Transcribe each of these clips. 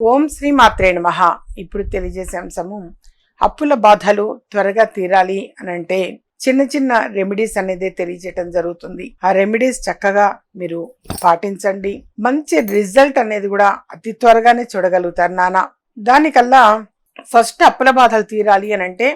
ఓం శ్రీ మాత్రే నమః. ఇప్పుడు తెలియజేసే అంశము అప్పుల బాధలు త్వరగా తీరాలి అని అంటే చిన్న చిన్న రెమెడీస్ అనేది తెలియజేయటం జరుగుతుంది. ఆ రెమెడీస్ చక్కగా మీరు పాటించండి. మంచి రిజల్ట్ అనేది కూడా అతి త్వరగానే చూడగలుగుతారు నాన్న దానికల్లా ఫస్ట్ అప్పుల బాధలు తీరాలి అని అంటే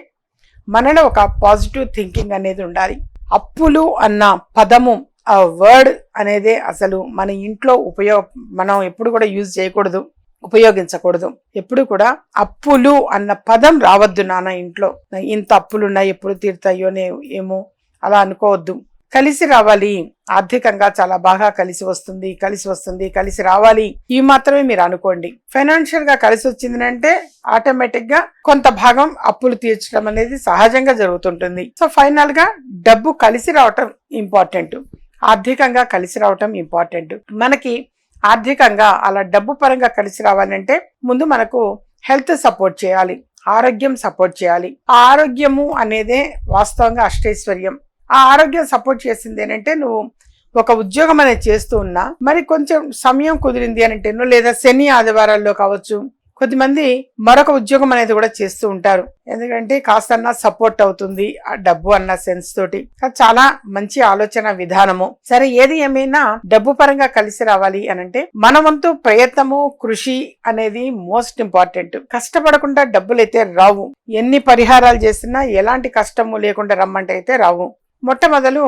మనలో ఒక పాజిటివ్ థింకింగ్ అనేది ఉండాలి. అప్పులు అన్న పదము ఆ వర్డ్ అనేదే అసలు మన ఇంట్లో ఉపయోగ మనం ఎప్పుడు కూడా యూజ్ చేయకూడదు. ఉపయోగించకూడదు. ఎప్పుడు కూడా అప్పులు అన్న పదం రావద్దు నాన్న ఇంట్లో. ఇంత అప్పులు ఉన్నాయి ఎప్పుడు తీరుతాయోనే ఏమో అలా అనుకోవద్దు. కలిసి రావాలి. ఆర్థికంగా చాలా బాగా కలిసి వస్తుంది కలిసి వస్తుంది కలిసి రావాలి. ఈ మాత్రమే మీరు అనుకోండి. ఫైనాన్షియల్గా కలిసి వచ్చింది అంటే ఆటోమేటిక్గా కొంత భాగం అప్పులు తీర్చడం అనేది సహజంగా జరుగుతుంటుంది. సో ఫైనల్గా డబ్బు కలిసి రావటం ఇంపార్టెంట్ ఆర్థికంగా కలిసి రావటం ఇంపార్టెంట్ మనకి ఆర్థికంగా అలా డబ్బు పరంగా కలిసి రావాలంటే ముందు మనకు హెల్త్ సపోర్ట్ చేయాలి ఆరోగ్యం సపోర్ట్ చేయాలి. ఆ ఆరోగ్యము అనేదే వాస్తవంగా అష్టైశ్వర్యం. ఆ ఆరోగ్యం సపోర్ట్ చేసింది ఏంటంటే నువ్వు ఒక ఉద్యోగం అనేది చేస్తూ ఉన్నా మరి కొంచెం సమయం కుదిరింది అని అంటే లేదా శని ఆదివారాల్లో కావచ్చు కొద్దిమంది మరొక ఉద్యోగం అనేది కూడా చేస్తూ ఉంటారు. ఎందుకంటే కాస్త సపోర్ట్ అవుతుంది ఆ డబ్బు అన్న సెన్స్ తోటి. చాలా మంచి ఆలోచన విధానము. సరే ఏది ఏమైనా డబ్బు పరంగా కలిసి రావాలి అని అంటే మన వంతు ప్రయత్నము కృషి అనేది మోస్ట్ ఇంపార్టెంట్ కష్టపడకుండా డబ్బులు అయితే రావు. ఎన్ని పరిహారాలు చేసినా ఎలాంటి కష్టము లేకుండా రమ్మంటే అయితే రావు. మొట్టమొదలు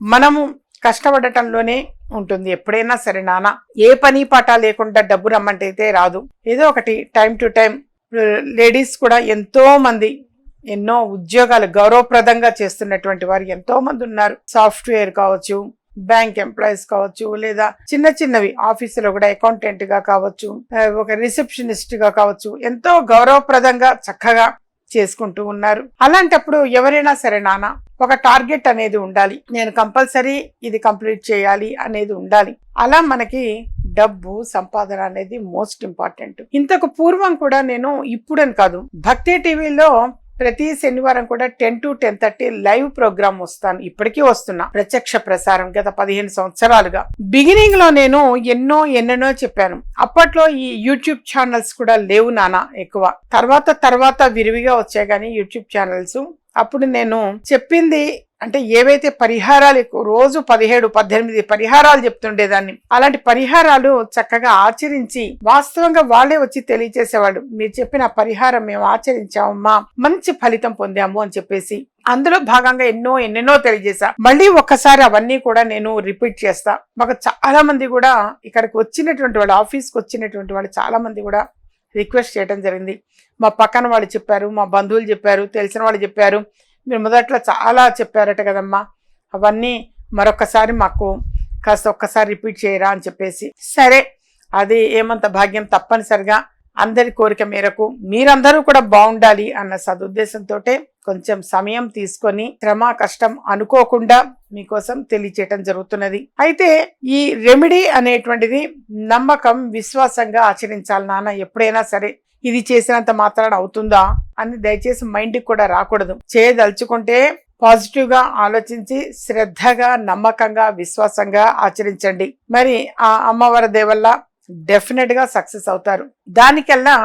మనము కష్టపడటంలోనే ఉంటుంది. ఎప్పుడైనా సరే నాన్న ఏ పని పాట లేకుండా డబ్బు రమ్మంటే రాదు. ఏదో ఒకటి టైం టు టైం లేడీస్ కూడా ఎంతో మంది ఎన్నో ఉద్యోగాలు గౌరవప్రదంగా చేస్తున్నటువంటి వారు ఎంతో మంది ఉన్నారు. సాఫ్ట్వేర్ కావచ్చు బ్యాంక్ ఎంప్లాయీస్ కావచ్చు లేదా చిన్న చిన్నవి ఆఫీసులో కూడా అకౌంటెంట్గా కావచ్చు ఒక రిసెప్షనిస్ట్గా కావచ్చు ఎంతో గౌరవప్రదంగా చక్కగా చేసుకుంటూ ఉన్నారు. అలాంటప్పుడు ఎవరైనా సరే నాన్న ఒక టార్గెట్ అనేది ఉండాలి. నేను కంపల్సరీ ఇది కంప్లీట్ చేయాలి అనేది ఉండాలి. అలా మనకి డబ్బు సంపాదన అనేది మోస్ట్ ఇంపార్టెంట్. ఇంతకు పూర్వం కూడా నేను ఇప్పుడని కాదు భక్తి టీవీలో ప్రతి శనివారం కూడా ten to ten thirty live programme వస్తాను. ఇప్పటికీ వస్తున్నా. ప్రత్యక్ష ప్రసారం గత పదిహేను సంవత్సరాలుగా. బిగినింగ్లో నేను ఎన్నో ఎన్నెన్నో చెప్పాను. అప్పట్లో ఈ యూట్యూబ్ ఛానల్స్ కూడా లేవు నానా ఎక్కువ. తర్వాత తర్వాత విరివిగా వచ్చాయి కానీ యూట్యూబ్ ఛానల్స్ అప్పుడు నేను చెప్పింది అంటే ఏవైతే పరిహారాలు ఎక్కువ రోజు పదిహేడు పద్దెనిమిది పరిహారాలు చెప్తుండేదాన్ని. అలాంటి పరిహారాలు చక్కగా ఆచరించి వాస్తవంగా వాళ్ళే వచ్చి తెలియచేసేవాళ్ళు. మీరు చెప్పిన పరిహారం మేము ఆచరించామమ్మా మంచి ఫలితం పొందాము అని చెప్పేసి. అందులో భాగంగా ఎన్నో ఎన్నెన్నో తెలియజేశా. మళ్ళీ ఒక్కసారి అవన్నీ కూడా నేను రిపీట్ చేస్తా. మాకు చాలా మంది కూడా ఇక్కడికి వచ్చినటువంటి వాళ్ళు ఆఫీస్కి వచ్చినటువంటి వాళ్ళు చాలా మంది కూడా రిక్వెస్ట్ చేయడం జరిగింది. మా పక్కన వాళ్ళు చెప్పారు మా బంధువులు చెప్పారు తెలిసిన వాళ్ళు చెప్పారు. మీరు మొదట్లో చాలా చెప్పారట కదమ్మా. అవన్నీ మరొకసారి మాకు కాస్త ఒక్కసారి రిపీట్ చేయరా అని చెప్పేసి. సరే అది ఏమంత భాగ్యం తప్పనిసరిగా అందరి కోరిక మేరకు మీరందరూ కూడా బాగుండాలి అన్న సదుద్దేశంతో కొంచెం సమయం తీసుకొని శ్రమ కష్టం అనుకోకుండా మీకోసం తెలియచేయటం జరుగుతున్నది. అయితే ఈ రెమెడీ అనేటువంటిది నమ్మకం విశ్వాసంగా ఆచరించాలి నాన్న. ఎప్పుడైనా సరే ఇది చేసినంత మాత్రాన అవుతుందా అని దయచేసి మైండ్కి కూడా రాకూడదు. చేయదలుచుకుంటే పాజిటివ్గా ఆలోచించి శ్రద్ధగా నమ్మకంగా విశ్వాసంగా ఆచరించండి. మరి ఆ అమ్మవారి దేవల్ల డెఫినెట్గా సక్సెస్ అవుతారు. దానికల్లా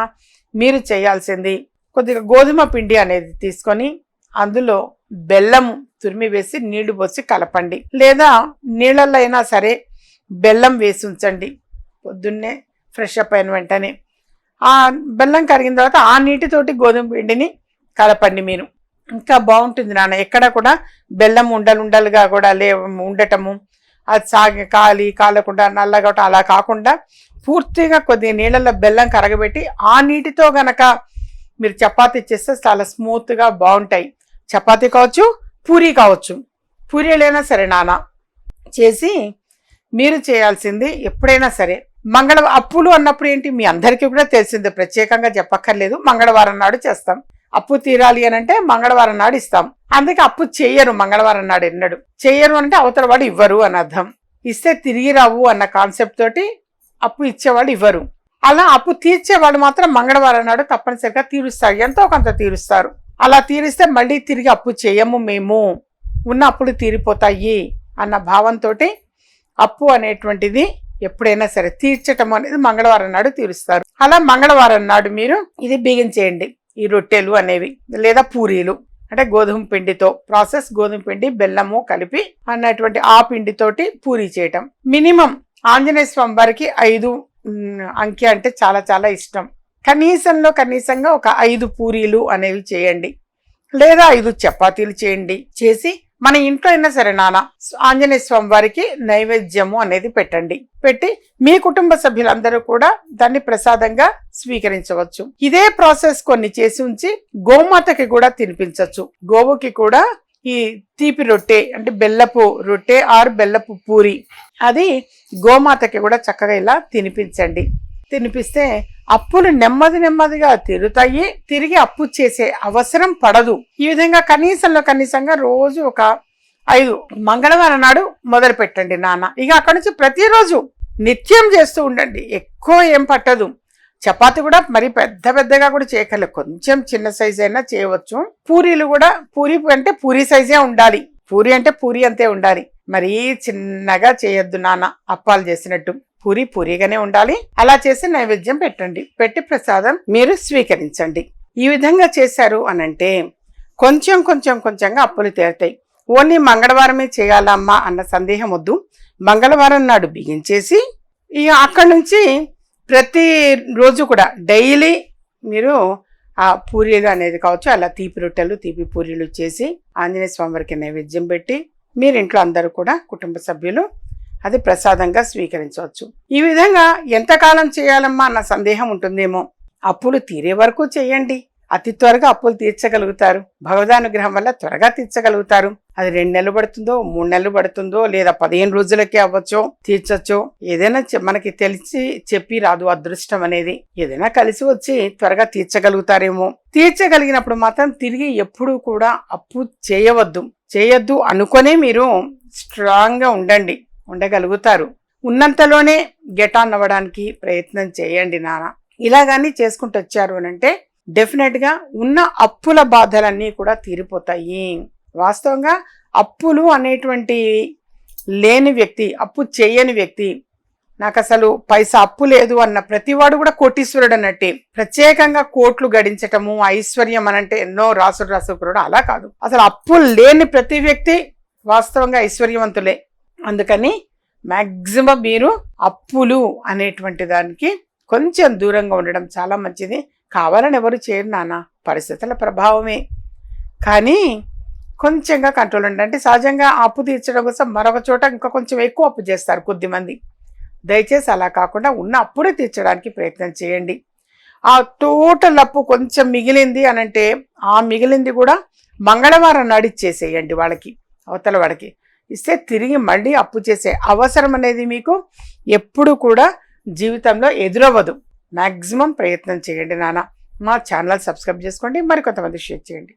మీరు చేయాల్సింది కొద్దిగా గోధుమ పిండి అనేది తీసుకొని అందులో బెల్లం తురిమి వేసి నీళ్ళు పోసి కలపండి. లేదా నీళ్ళల్లో అయినా సరే బెల్లం వేసి ఉంచండి. పొద్దున్నే ఫ్రెష్ అప్ అయిన వెంటనే. ఆ బెల్లం కరిగిన తర్వాత ఆ నీటితోటి గోధుమ పిండిని కలపండి మీరు. ఇంకా బాగుంటుంది నాన్న. ఎక్కడ కూడా బెల్లం ఉండలు ఉండలుగా కూడా లే ఉండటము అది సాగి కాలి కాలకుండా నల్లగా అలా కాకుండా పూర్తిగా కొద్దిగా నీళ్ళల్లో బెల్లం కరగబెట్టి ఆ నీటితో గనక మీరు చపాతీ చేస్తే చాలా స్మూత్గా బాగుంటాయి. చపాతీ కావచ్చు పూరీ కావచ్చు. పూరీలైనా సరే నాన్న చేసి మీరు చేయాల్సింది ఎప్పుడైనా సరే. మంగళ అప్పులు అన్నప్పుడు ఏంటి మీ అందరికీ కూడా తెలిసిందే ప్రత్యేకంగా చెప్పక్కర్లేదు. మంగళవారం నాడు చేస్తాం. అప్పు తీరాలి అని అంటే మంగళవారం నాడు ఇస్తాం. అందుకే అప్పు చెయ్యరు మంగళవారం నాడు ఎన్నడు. చెయ్యరు అంటే అవతల వాడు ఇవ్వరు అని అర్థం. ఇస్తే తిరిగి రావు అన్న కాన్సెప్ట్ తోటి అప్పు ఇచ్చేవాళ్ళు ఇవ్వరు. అలా అప్పు తీర్చేవాడు మాత్రం మంగళవారం నాడు తప్పనిసరిగా తీరుస్తారు ఎంతో కొంత తీరుస్తారు. అలా తీరిస్తే మళ్ళీ తిరిగి అప్పు చేయము మేము. ఉన్న అప్పులు తీరిపోతాయి అన్న భావంతో అప్పు అనేటువంటిది ఎప్పుడైనా సరే తీర్చటం అనేది మంగళవారం నాడు తీరుస్తారు. అలా మంగళవారం నాడు మీరు ఇది బిగించేయండి ఈ రొట్టెలు అనేవి లేదా పూరీలు అంటే గోధుమ పిండితో ప్రాసెస్ గోధుమ పిండి బెల్లము కలిపి అన్నటువంటి ఆ పిండితోటి పూరీ చేయటం. మినిమం ఆంజనేయ స్వామి వారికి ఐదు అంకె అంటే చాలా చాలా ఇష్టం. కనీసంలో కనీసంగా ఒక ఐదు పూరీలు అనేవి చేయండి. లేదా ఐదు చపాతీలు చేయండి. చేసి మన ఇంట్లో అయినా సరే నాన్న ఆంజనేయ స్వామి వారికి నైవేద్యము అనేది పెట్టండి. పెట్టి మీ కుటుంబ సభ్యులందరూ కూడా దాన్ని ప్రసాదంగా స్వీకరించవచ్చు. ఇదే ప్రాసెస్ కొన్ని చేసి ఉంచి గోమాతకి కూడా తినిపించవచ్చు. గోవుకి కూడా ఈ తీపి రొట్టె అంటే బెల్లపు రొట్టె ఆరు బెల్లపు పూరి. అది గోమాతకి కూడా చక్కగా ఇలా తినిపించండి. తినిపిస్తే అప్పులు నెమ్మది నెమ్మదిగా తిరుగుతాయి. తిరిగి అప్పు చేసే అవసరం పడదు. ఈ విధంగా కనీసంలో కనీసంగా రోజు ఒక ఐదు మంగళవారం నాడు మొదలు పెట్టండి నాన్న. ఇక అక్కడ నుంచి ప్రతిరోజు నిత్యం చేస్తూ ఉండండి. ఎక్కువ ఏం పట్టదు. చపాతి కూడా మరి పెద్ద పెద్దగా కూడా చేయకలేదు కొంచెం చిన్న సైజ్ అయినా చేయవచ్చు. పూరీలు కూడా పూరి అంటే పూరి సైజే ఉండాలి. పూరి అంటే పూరి అంతే ఉండాలి. మరీ చిన్నగా చేయొద్దు నాన్న అప్పాలు చేసినట్టు. పూరి పూరిగానే ఉండాలి. అలా చేసి నైవేద్యం పెట్టండి. పెట్టి ప్రసాదం మీరు స్వీకరించండి. ఈ విధంగా చేశారు అనంటే కొంచెం కొంచెం కొంచెంగా అప్పులు తీరతాయి. ఓన్లీ మంగళవారమే చేయాలమ్మా అన్న సందేహం వద్దు. మంగళవారం నాడు బిగించేసి ఇక అక్కడి నుంచి ప్రతి రోజు కూడా డైలీ మీరు ఆ పూరీలు అనేది కావచ్చు అలా తీపి రొట్టెలు తీపి పూరీలు చేసి ఆంజనేయ స్వామి వారికి నైవేద్యం పెట్టి మీరు ఇంట్లో అందరూ కూడా కుటుంబ సభ్యులు అది ప్రసాదంగా స్వీకరించవచ్చు. ఈ విధంగా ఎంతకాలం చేయాలమ్మా అన్న సందేహం ఉంటుందేమో? అప్పులు తీరే వరకు చేయండి. అతి త్వరగా అప్పులు తీర్చగలుగుతారు. భగవదానుగ్రహం వల్ల త్వరగా తీర్చగలుగుతారు. అది రెండు నెలలు పడుతుందో మూడు నెలలు పడుతుందో లేదా పదిహేను రోజులకే అవ్వచ్చో తీర్చొచ్చో ఏదైనా మనకి తెలిసి చెప్పి రాదు అదృష్టం అనేది. ఏదైనా కలిసి వచ్చి త్వరగా తీర్చగలుగుతారేమో. తీర్చగలిగినప్పుడు మాత్రం తిరిగి ఎప్పుడూ కూడా అప్పు చేయవద్దు. చేయొద్దు అనుకొనే మీరు స్ట్రాంగ్గా ఉండండి. ఉండగలుగుతారు. ఉన్నంతలోనే గెట్ ఆన్ అవ్వడానికి ప్రయత్నం చేయండి నాన్న. ఇలా కానీ చేసుకుంటూ వచ్చారు అని అంటే డెఫినెట్గా ఉన్న అప్పుల బాధలన్నీ కూడా తీరిపోతాయి. వాస్తవంగా అప్పులు అనేటువంటి లేని వ్యక్తి అప్పు చేయని వ్యక్తి నాకు అసలు పైసా అప్పు లేదు అన్న ప్రతివాడు కూడా కోటీశ్వరుడు అన్నట్టే. ప్రత్యేకంగా కోట్లు గడించటము ఐశ్వర్యం అనంటే ఎన్నో రాసుడు రాసుకురుడు అలా కాదు. అసలు అప్పు లేని ప్రతి వ్యక్తి వాస్తవంగా ఐశ్వర్యవంతులే. అందుకని మ్యాక్సిమం మీరు అప్పులు అనేటువంటి దానికి కొంచెం దూరంగా ఉండడం చాలా మంచిది. కావాలని ఎవరు చేయరు నాన్న. పరిస్థితుల ప్రభావమే. కానీ కొంచెంగా కంట్రోల్ ఉండండి. అంటే సహజంగా అప్పు తీర్చడం కోసం మరొక చోట ఇంకా కొంచెం ఎక్కువ అప్పు చేస్తారు కొద్దిమంది దయచేసి అలా కాకుండా ఉన్న అప్పుడే తీర్చడానికి ప్రయత్నం చేయండి. ఆ టోటల్ అప్పు కొంచెం మిగిలింది అని అంటే ఆ మిగిలింది కూడా మంగళవారం నాడు ఇచ్చేసేయండి వాళ్ళకి అవతల వాడికి. ఇస్తే తిరిగి మళ్ళీ అప్పు చేసే అవసరం అనేది మీకు ఎప్పుడు కూడా జీవితంలో ఎదురవ్వదు. మ్యాక్సిమం ప్రయత్నం చేయండి నాన్న. మా ఛానల్ సబ్స్క్రైబ్ చేసుకోండి. మరి కొంతమంది షేర్ చేయండి.